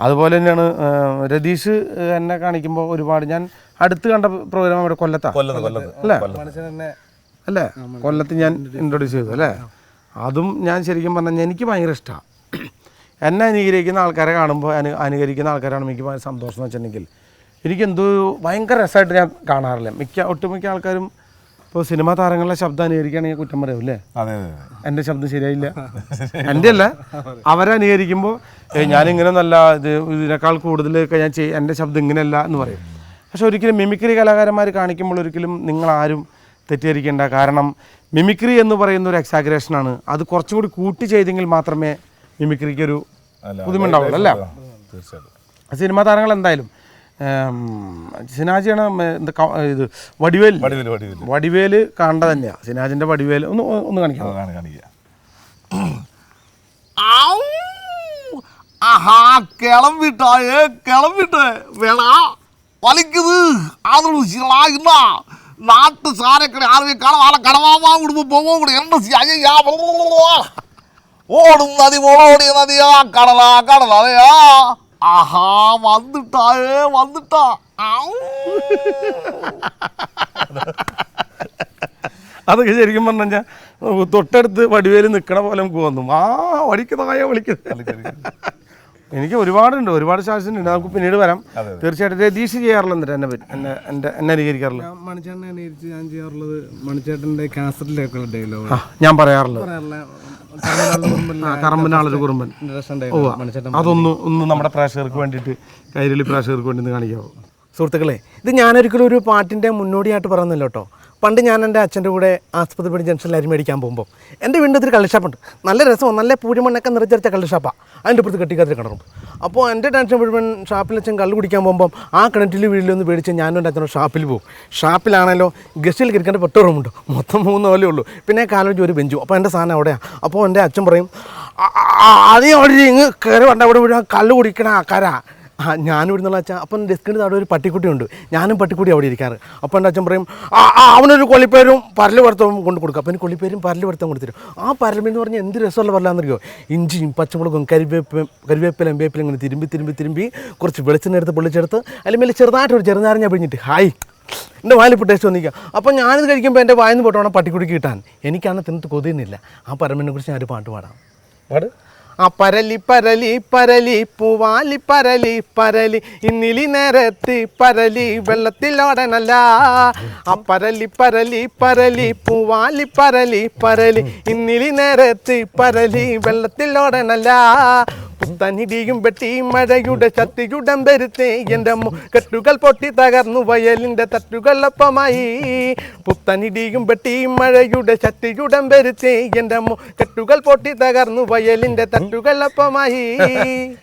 അതുപോലെ തന്നെയാണ് രതീഷ് എന്നെ കാണിക്കുമ്പോൾ ഒരുപാട് ഞാൻ അടുത്ത് കണ്ട പ്രോഗ്രാം അവിടെ കൊല്ലത്താ. അല്ലേ? അല്ലേ? കൊല്ലത്ത് ഞാൻ ഇൻട്രൊഡ്യൂസ് ചെയ്തു. അല്ലേ? അതും ഞാൻ ശരിക്കും പറഞ്ഞാൽ എനിക്ക് ഭയങ്കര ഇഷ്ടമാണ് എന്നെ അനുകരിക്കുന്ന ആൾക്കാരെ കാണുമ്പോൾ അനു അനുകരിക്കുന്ന ആൾക്കാരാണ് എനിക്ക് ഭയങ്കര സന്തോഷം എന്ന് വെച്ചിട്ടുണ്ടെങ്കിൽ എനിക്കെന്തോ ഭയങ്കര രസമായിട്ട് ഞാൻ കാണാറില്ല. മിക്ക ഒട്ടുമിക്ക ആൾക്കാരും ഇപ്പോൾ സിനിമാ താരങ്ങളുടെ ശബ്ദം അനുകരിക്കുകയാണെങ്കിൽ കുറ്റം പറയും അല്ലേ? അതെ അതെ. എന്റെ ശബ്ദം ശരിയായില്ല. എന്റെ അല്ല അവരെ അനുകരിക്കുമ്പോൾ ഞാൻ ഞാനിങ്ങനെ നല്ല ഇത് ഇതിനേക്കാൾ കൂടുതലൊക്കെ ഞാൻ ചെയ്യും എന്റെ ശബ്ദം ഇങ്ങനെയല്ല എന്ന് പറയും. പക്ഷെ ഒരിക്കലും മിമിക്രി കലാകാരന്മാർ കാണിക്കുമ്പോൾ ഒരിക്കലും നിങ്ങളാരും തെറ്റിദ്ധരിക്കേണ്ട. കാരണം മിമിക്രി എന്ന് പറയുന്ന ഒരു എക്സാഗ്രേഷനാണ് അത് കുറച്ചും കൂടി കൂട്ടി ചെയ്തെങ്കിൽ മാത്രമേ മിമിക്രിക്ക് ഒരു പുതുമുണ്ടാവുള്ളൂ അല്ല? സിനിമാ താരങ്ങൾ എന്തായാലും സിനാജിയാണ് മേ- ഇത് ക- ഇത് വടിവേൽ വടിവില് വടിവില് വടിവേല് കാണേണ്ട തന്നെയാണ് സിനാജിൻ്റെ വടിവേല് ഒന്ന് ഒന്ന് കാണിക്കാം അതാണ് കാണിക്കുക ஆஹா கிளம்பிட்டாயே கிளம்பிட்டு வேணா வலிக்குது ஆதரவு சீரலா என்ன நாட்டு சாரைக்கடை ஆர்வை கடவால கடவாமா குடும்பம் போவோம் கூட என்ன செய்ய ஓடும் நதி ஓடோடிய நதியா கடலா கடலையா ஆஹா வந்துட்டாயே வந்துட்டா ஆவ். അതൊക്കെ ശരിക്കും പറഞ്ഞു കഴിഞ്ഞാൽ തൊട്ടടുത്ത് വടിവേല് നിൽക്കണ പോലെ നമുക്ക് തോന്നും ആ വടിക്കുന്നതായ വിളിക്കുന്നത് എനിക്ക് ഒരുപാടുണ്ട്. ഒരുപാട് ഉണ്ട്. നമുക്ക് പിന്നീട് വരാം. തീർച്ചയായിട്ടും രതീഷ് ചെയ്യാറുള്ളത് എന്നിട്ട് എന്നെ പറ്റി- എന്നെ എന്റെ എന്നെ അനുകരിക്കാറുള്ളത്. ഞാൻ മണിച്ചേട്ടനെ അനുകരിച്ച് ഞാൻ ചെയ്യാറുള്ളത് മണിച്ചേട്ടന്റെ കാസറ്റിലെ ഡയലോഗ് ഞാൻ പറയാറുള്ളത്. അതൊന്നും ആ കറമ്പനാളൊരു കുറുമ്പൻ. മണിച്ചേട്ടൻ അതൊന്ന് ഒന്ന് നമ്മുടെ പ്രേക്ഷകർക്ക് വേണ്ടിയിട്ട് കൈരളി പ്രേക്ഷകർക്ക് വേണ്ടി കാണിക്കാവോ? സുഹൃത്തുക്കളെ ഇത് ഞാനൊരിക്കലും ഒരു പാട്ടിന്റെ മുന്നോടിയായിട്ട് പറയുന്നില്ല കേട്ടോ. പണ്ട് ഞാൻ എന്റെ അച്ഛന്റെ കൂടെ ആസ്പത്രി ജംഗ്ഷനിൽ അരി മേടിക്കാൻ പോകുമ്പോൾ എന്റെ വീണ്ടും ഒരു കള്ളിഷാപ്പുണ്ട് നല്ല രസമാണ്. നല്ല പൂരിമണ്ണൊക്കെ നിറച്ചരച്ച കള്ളിഷാപ്പാണ് അതിന്റെ പുറത്ത് കെട്ടിക്കാത്ത കിണറും അപ്പോൾ എന്റെ ടെൻഷൻ മുഴുവൻ ഷാപ്പിൽ അച്ഛൻ കള്ള് കുടിക്കാൻ പോകുമ്പോൾ ആ കിണറ്റിൽ വീട്ടിലൊന്ന് പേടിച്ച് ഞാനും എന്റെ അച്ഛനോട് ഷാപ്പിൽ പോകും. ഷാപ്പിലാണല്ലോ ഗസ്റ്റിൽ കിടക്കേണ്ട പെട്ട റൂമുണ്ട്. മൊത്തം മൂന്ന് പോലെ ഉള്ളൂ. പിന്നെ കാലം ഒരു ബെഞ്ചും. അപ്പോൾ എന്റെ സാധനം അവിടെയാണ് അപ്പോൾ എന്റെ അച്ഛൻ പറയും അതേ അവിടെ ഇങ്ങ് കയറി വണ്ട അവിടെ വീഴാൻ കള്ള് കുടിക്കണ ആക്കാരാ ആ ഞാനും ഇവിടുന്നുള്ള അച്ഛൻ അപ്പം ഡെസ്കിന്റെ താഴെ ഒരു പട്ടിക്കുട്ടിയുണ്ട്. ഞാനും പട്ടിക്കുട്ടി അവിടെ ഇരിക്കാറ്. അപ്പം എന്റെ അച്ഛൻ പറയും ആ അവനൊരു കൊള്ളിപ്പേരും പരൽ വറുത്തവും കൊണ്ട് കൊടുക്കും. അപ്പം കൊള്ളിപ്പേരും പരൽ വറുത്തവും കൊടുത്തിരും ആ പരലെന്ന് പറഞ്ഞാൽ എന്ത് രസമുള്ള പറയാമെന്നറിയോ ഇഞ്ചിയും പച്ചമുളകും കരിവേപ്പ് കരിവേപ്പിലും വേപ്പിലും ഇങ്ങനെ തിരുമ്പി തിരുമ്പി തിരുമ്പി കുറച്ച് വെളിച്ചെണ്ണ എടുത്ത് പൊള്ളിച്ചെടുത്ത് അല്ലെങ്കിൽ ചെറുതായിട്ടൊരു ചെറുനാരങ്ങ പിഴിഞ്ഞിട്ട് ഹായ് എന്റെ വായിലിപ്പോൾ ടേസ്റ്റ് വന്നിരിക്കുക അപ്പം ഞാനിത് കഴിക്കുമ്പോൾ എന്റെ വായിന്ന് പോട്ടോണം പട്ടിക്കുടി കിട്ടാൻ. എനിക്കാണ് തിന്നിട്ട് കൊതിയുന്നില്ല. ആ പരമ്പിനെ കുറിച്ച് ഞാനൊരു പാട്ട് പാടാം. പാട്. ആ പരലി പരലി പരലി പൂവാലി പരലി പരലി ഇന്നിലി നേരത്ത് പരലി വെള്ളത്തിലോടനല്ല. ആ പരലി പരലി പരലി പൂവാലി പരലി പരലി ഇന്നിലി നേരത്ത് പരലി വെള്ളത്തിലോടനല്ല. പുത്തനിടിയും വെട്ടി മഴയുടെ ശക്തിയുടം വരുത്തേ. എന്റെ കെട്ടുകൾ പൊട്ടി തകർന്നു വയലിന്റെ തട്ടുകളൊപ്പമായി പുത്തനിടിയും വെട്ടി മഴയുടെ ശക്തിയുടം വരുത്തേ. എന്റെ കെട്ടുകൾ പൊട്ടി തകർന്നു വയലിന്റെ തട്ടുകളൊപ്പമായി